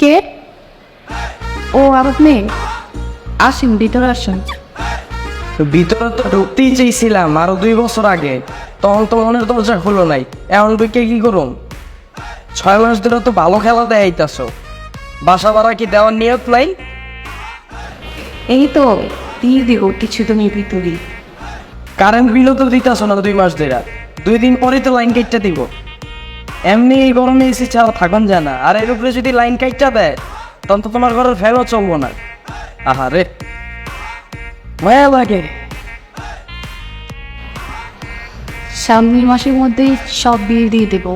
কে? ও আপনি আসেন ভিতরে আসেন। ভিতরে তো ঢুকতেই চেয়েছিলাম আরও দুই বছর আগে। তখন তো মনের দরজা হলো নাই এমন বিকে কি করুন ছয় মাস ধরে তো ভালো খেলা দেয়াইতাছ বাসা ভাড়া কি দেওয়ার নিয়ত নাই? এই তো দিয়ে দিব কিছু তুমি ভিতরে কারেন্ট বিলও তো দিতাছ না দুই মাস ধরে। দুই দিন পরে তো লাইন কাটটা দিব। এমনি এই গরমে এসে ছাড়া থাকুন যায় না। আর এর উপরে যদি লাইন কাটটা দেয় তখন তো তোমার ঘরের ফ্যানও চলবো না। আহা রে। মায়া লাগে। সামনের মাসের মধ্যেই সব বিল দিয়ে দেবো।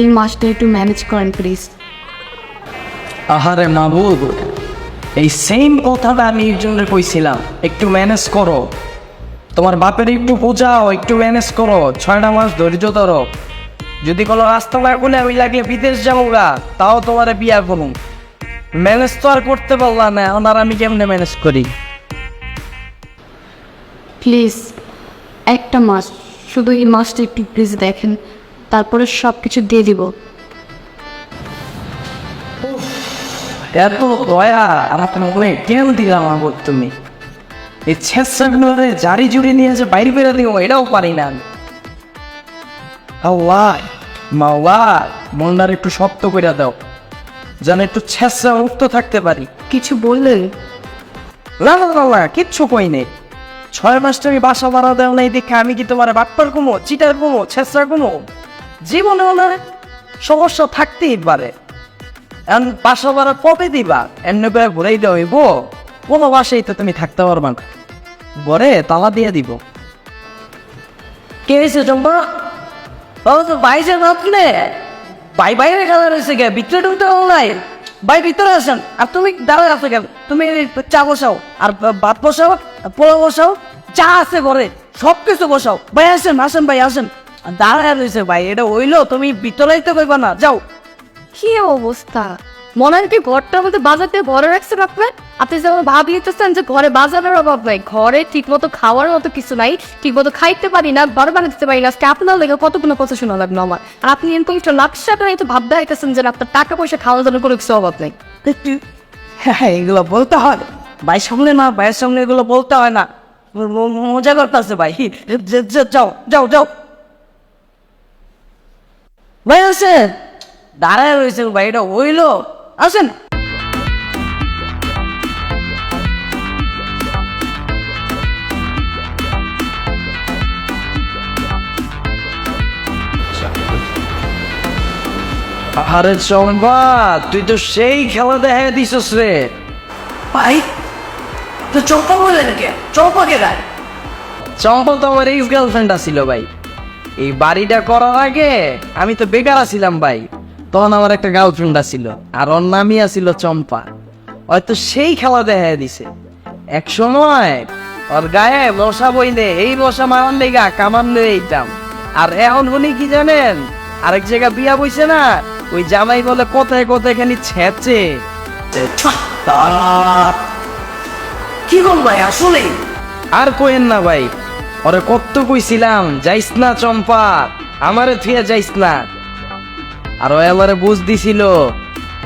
এই মাসটা একটু ম্যানেজ করেন প্লিজ আহারে মাহবুব এই সেম কথাটা আমি একজনের কইছিলাম একটু ম্যানেজ করো। তোমার বাপের একটু বোঝাও একটু ম্যানেজ করো। ছয়টা মাস ধৈর্য ধরো। যদি কোনো রাস্তা না করলে আমি লাগলে বিদেশ যাব গা তাও তোমার বিয়া করুন ম্যানেজ তো আর করতে পারলাম না এখন আর আমি কেমনে ম্যানেজ করি? প্লিজ একটা মাস শুধু এই মাসটা একটু প্লিজ দেখেন তারপরে সব কিছু দিয়ে দিব। এত দয়া আর আপনার মনে কেন দিলাম আমার তুমি। এই ছেঁচড়াগুলোরে জারি জুড়ে নিয়ে যে বাইরে বেরো দিও এটাও পারি না আমি। আল্লাহ মাওলা মনটার একটু শক্ত করে দাও যেন একটু ছেঁচড়া মুক্ত থাকতে পারি। কিছু বললেন? না না না না কিচ্ছু কই নেই। ছয় মাস তুমি বাসা ভাড়া দেও নাই দেখে আমি কি তোমার বাটপার কমো চিটার কমো ছেঁচড়া কমো? জীবনেও না সমস্যা থাকতেই পারে। এখন বাসা ভাড়া কবে দিবা? এমনি করে ঘুরাই হইব? কোনো বাসাই তো তুমি থাকতে পারবা না। ঘরে তালা দিয়ে দিব। কে হয়েছে চম্পা ও তো বাইরে আপনি। ভাই বাইরে খেলা রয়েছে গে ভিতরে ঢুকতে নাই। ভাই ভিতরে আসেন। আর তুমি দাঁড়ায় আছো কেন? তুমি চা বসাও, আর ভাত বসাও পোলা বসাও, চা আছে ঘরে সব কিছু বসাও। ভাই আসেন আসেন ভাই, আসেন। দাঁড়ায় রয়েছে ভাই, এটা হইল, তুমি ভিতরেই তো কইবা না, যাও। কি অবস্থা? মনে হয় কি ঘরটার মধ্যে বাজারতে ঘরে রাখছেন আপনার আপনি যেমন ভাবিয়েছেন যে ঘরে বাজারের অভাব নাই, ঘরে ঠিক মতো খাওয়ার মতো কিছু নাই ঠিক মতো খাইতে পারি না ঘর বানাতে পারি না আপনার লেগে কতগুলো কথা শোনা লাগল আমার? আর আপনি এরকম একটা লাকসাটা তো ভাবতে আইতেছেন যে আপনার টাকা পয়সা খাওয়ার জন্য কোনো কিছু অভাব নাই। হ্যাঁ এগুলো বলতে হয়। ভাই সামনে না, ভাইয়ের সামনে এগুলো বলতে হয় না। মজা করতেছে ভাই। যাও যাও যাও। ভাই আছে দাঁড়ায় রয়েছে ভাই, এটা হইল। আসেন। আরে চম্পা তুই তো সেই খেলা দেখা দিছস রে। ভাই তো চম্পা বলে নাকি চম্পা কে গায় চম্পা তো আমার এক্স গার্লফ্রেন্ড ছিল ভাই। এই বাড়িটা করার আগে আমি তো বেকার আছিলাম ভাই। তখন আমার একটা গার্লফ্রেন্ড ছিল আর ওর নামই আছিল চম্পা। হয়তো সেই খেলা দেখা দিছে। এক সময় ওর গায়ে মশা বইলে এই মশা মারান লেগা কামান লয়ে এইতাম আর এখন উনি কি জানেন? আরেক জায়গা বিয়া বইছে না, ওই জামাই বলে, কোথায় কোথায় খালি ছেঁচে? কি করল ভাই আসলে আর কইেন না ভাই, ওরে কত কইছিলাম, যাইস না চম্পা, আমারে থুয়ে যাইস না। আর ওই আমারে বুঝ দিছিল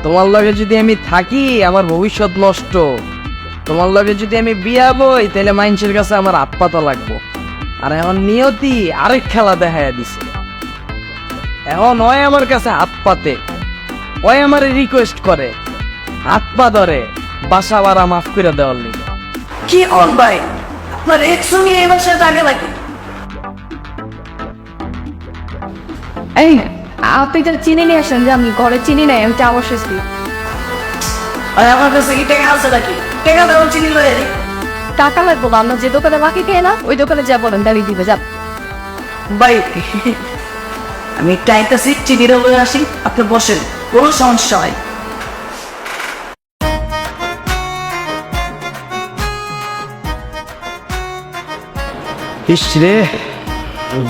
তোমার লগে যদি আমি থাকি আমার ভবিষ্যৎ নষ্ট। তোমার লগে যদি আমি বিয়া বই তাহলে মানুষের কাছে আমার হাত পাতা লাগবো। আর এখন নিয়তি আরেক খেলা দেখাইয়া দিছে। এখন ওই আমার কাছে হাত পাতে ওই আমারে রিকোয়েস্ট করে হাত পা ধরে বাসা বাড়া মাফ করে দেওয়ার লিগে। কি ভাই? আপনার এক সঙ্গে এই মাসে থাকে নাকি এই আপনি তো চিনি নিয়ে আসেন যে আমি ঘরে চিনি নাই আমি চা বসেছি আর আমার কাছে কি টাকা আছে নাকি? টাকা দেওয়ার চিনি লয়ে টাকা লাগবো না আমরা যে দোকানে বাকি খেয়ে না ওই দোকানে যা বলেন দাবি দিবে যা ভাই আমি একটা আইতাছি চিনিটা লয়ে আসি আপনি বসেন কোনো সমস্যা হয় ইস রে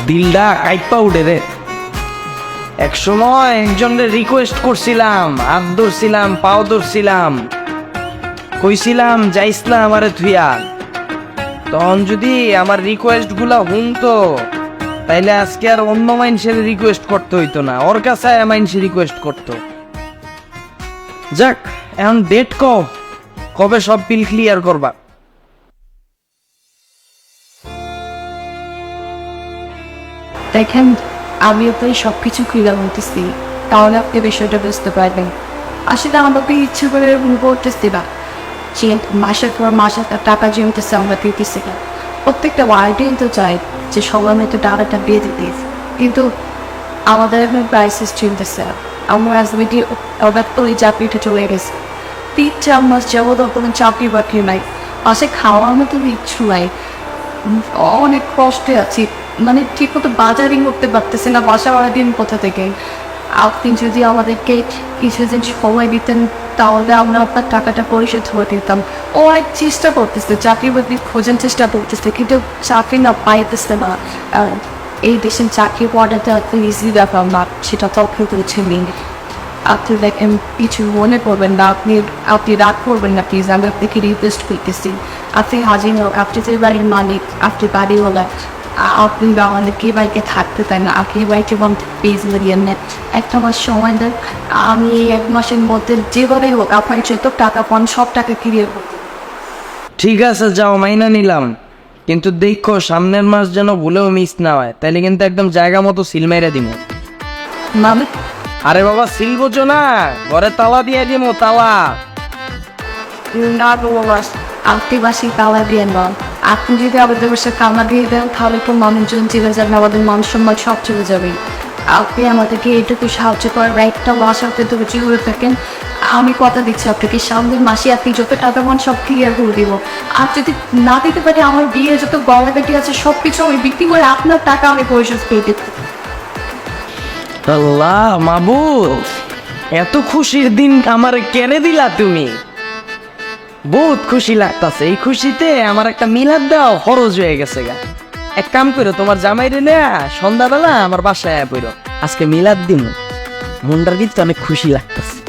দিলটা কাইপা উঠে রে। এক সময় একজনের রিকোয়েস্ট করছিলাম, হাত ধরছিলাম, পাও ধরছিলাম। কইছিলাম না আমারে থুইয়া তখন যদি আমার রিকোয়েস্টগুলা শুনতো তাইলে আজকে আর অন্য মানুষের রিকোয়েস্ট করতে হইতো না। ওর কাছে মানুষ রিকোয়েস্ট করতো। যাক, এখন ডেট ক কবে সব বিল ক্লিয়ার করবা? দেখেন আমি আপনার সব কিছু ক্লিয়ার বলতেছি তাহলে আপনি বিষয়টা বুঝতে পারবেন। আসলে আমাকে ইচ্ছে করে এরকম করতেছি না যে মাসের পর মাসে তার টাকা জমতেছে, আমরা দিতেছি না। প্রত্যেকটা ওয়ার্ডেই তো চাই যে সবার মতো টাকাটা দিয়ে দিতে কিন্তু আমাদের এখন ক্রাইসিস চলতেছে। আমার হাজবেন্ডই তো ওই চাকরিটা চলে গেছে। তিন চার মাস যাব কোনো চাকরি বাকরি নাই। পাশে খাওয়ার মতো ইচ্ছু নাই। অনেক কষ্টে আছি। মানে ঠিক মতো বাজারিং করতে পারতেছে না, বাসা ভাড়া দিন কোথা থেকে? আপনি যদি আমাদেরকে কিছুদিন সময় দিতেন, তাহলে আমরা আপনার টাকাটা পরিশোধ করে দিতাম। ও অনেক চেষ্টা করতেছে চাকরি বাকরি খোঁজার চেষ্টা করতেছে, কিন্তু চাকরি না পাইতেছে না। এই দেশের চাকরি পাওয়াটা এত ইজি ব্যাপার না, সেটা তো তখন করেছে আপনি দেখেন, কিছু মনে করবেন না, আপনি আপনি রাগ করবেন না প্লিজ আমি আপনাকে রিকোয়েস্ট করতেছি। আপনি হাজির হোক আপনি যে বাড়ির মালিক, আপনি বাড়ি হলে আপনি আমাদেরকে বাড়িতে থাকতে চান না আপনি বাড়িতে বলতে পেজ লাগিয়ে নেন। একটা মাস সময় দেন আমি এই এক মাসের মধ্যে যেভাবে হোক আপনার যত টাকা পান সব টাকা ক্লিয়ার করব ঠিক আছে যাও মাইনা নিলাম। কিন্তু দেখো সামনের মাস যেন ভুলেও মিস না হয় তাইলে কিন্তু একদম জায়গা মতো সিল মেরে দিব মানে? আরে বাবা সিল বোঝো না ঘরে তালা দিয়ে দিব তালা। না বাস আপনি বাসি তালা দিয়ে নন আপনি যদি আমাদের বাসে কামা দিয়ে দেন, তাহলে তো মানুষজন চলে যাবে আমাদের মান সম্মান সব চলে যাবে। আপনি আমাদেরকে এইটুকু সাহায্য করার একটা মাস আপনি তো করে থাকেন। আমি কথা দিচ্ছি আপনাকে, সামনের মাসে আপনি যত টাকা পান সব ক্লিয়ার করে দিব। আর যদি না দিতে পারি, আমার বিয়ে, যত গয়নাগাটি আছে সব কিছু আমি বিক্রি করে আপনার টাকা আমি পরিশোধ করে দিতে আল্লাহ, মাবুদ, এত খুশির দিন আমার কেনে দিলা তুমি? বহুত খুশি লাগতাছে। এই খুশিতে আমার একটা মিলাদ দাও খরচ হয়ে গেছে গা। এক কাম করো, তোমার জামাই রে না সন্ধ্যাবেলা আমার বাসায় পড়ো। আজকে মিলাদ দিন মুন্ডার কিন্তু অনেক খুশি লাগতাছে।